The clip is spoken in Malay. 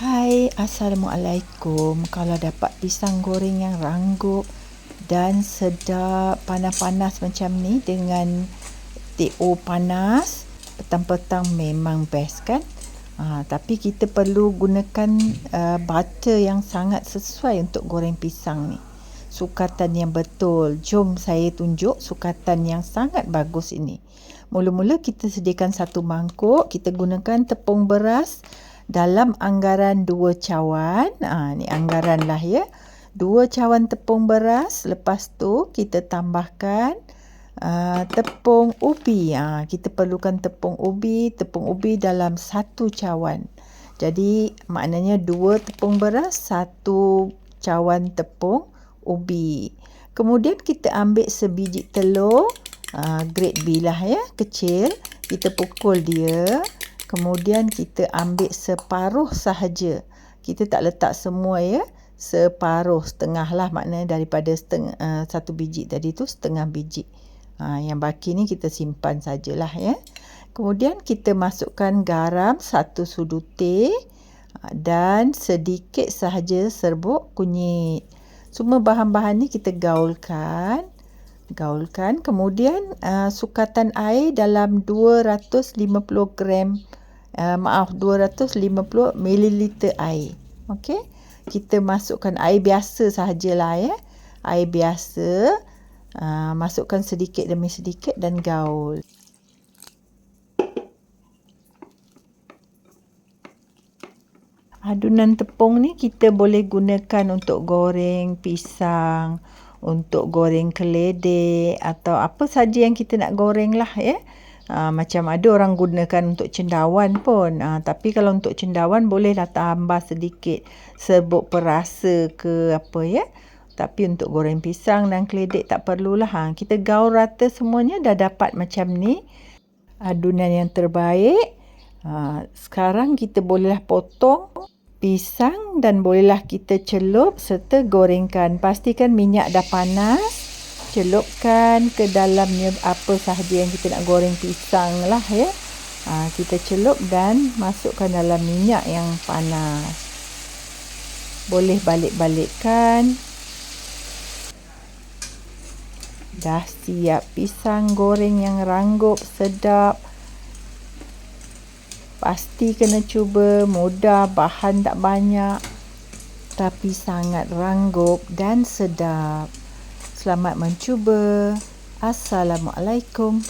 Hai, Assalamualaikum. Kalau dapat pisang goreng yang ranggup dan sedap panas-panas macam ni dengan TO panas, petang-petang memang best kan? Ha, tapi kita perlu gunakan uh, butter yang sangat sesuai untuk goreng pisang ni. Sukatan yang betul. Jom saya tunjuk sukatan yang sangat bagus ini. Mula-mula kita sediakan satu mangkuk. Kita gunakan tepung beras dalam anggaran dua cawan. Ha, ni anggaran lah ya. Dua cawan tepung beras. Lepas tu kita tambahkan uh, tepung ubi. Ha, kita perlukan tepung ubi. Tepung ubi dalam satu cawan. Jadi maknanya dua tepung beras, satu cawan tepung ubi. Kemudian kita ambil sebiji telur. Uh, grade B lah ya, kecil. Kita pukul dia. Kemudian kita ambil separuh sahaja. Kita tak letak semua ya. Separuh, setengah lah maknanya daripada setengah, uh, satu biji tadi tu setengah biji. Ha, yang baki ni kita simpan sajalah ya. Kemudian kita masukkan garam satu sudu teh ha, dan sedikit sahaja serbuk kunyit. Semua bahan-bahan ni kita gaulkan. Gaulkan. Kemudian uh, sukatan air dalam 250 gram uh, maaf 250 ml air. Okey. Kita masukkan air biasa sahajalah ya. Air biasa. Uh, masukkan sedikit demi sedikit dan gaul. Adunan tepung ni kita boleh gunakan untuk goreng pisang, untuk goreng keledek atau apa saja yang kita nak goreng lah ya. Ha, macam ada orang gunakan untuk cendawan pun. Ha, tapi kalau untuk cendawan bolehlah tambah sedikit serbuk perasa ke apa ya. Tapi untuk goreng pisang dan keledek tak perlulah. Ha, kita gaul rata semuanya dah dapat macam ni. Adunan yang terbaik. Ha, sekarang kita bolehlah potong pisang dan bolehlah kita celup serta gorengkan. Pastikan minyak dah panas celupkan ke dalamnya apa sahaja yang kita nak goreng pisang lah ya. Ha, kita celup dan masukkan dalam minyak yang panas. Boleh balik-balikkan. Dah siap pisang goreng yang ranggup, sedap. Pasti kena cuba, mudah, bahan tak banyak. Tapi sangat ranggup dan sedap. Selamat mencuba. Assalamualaikum.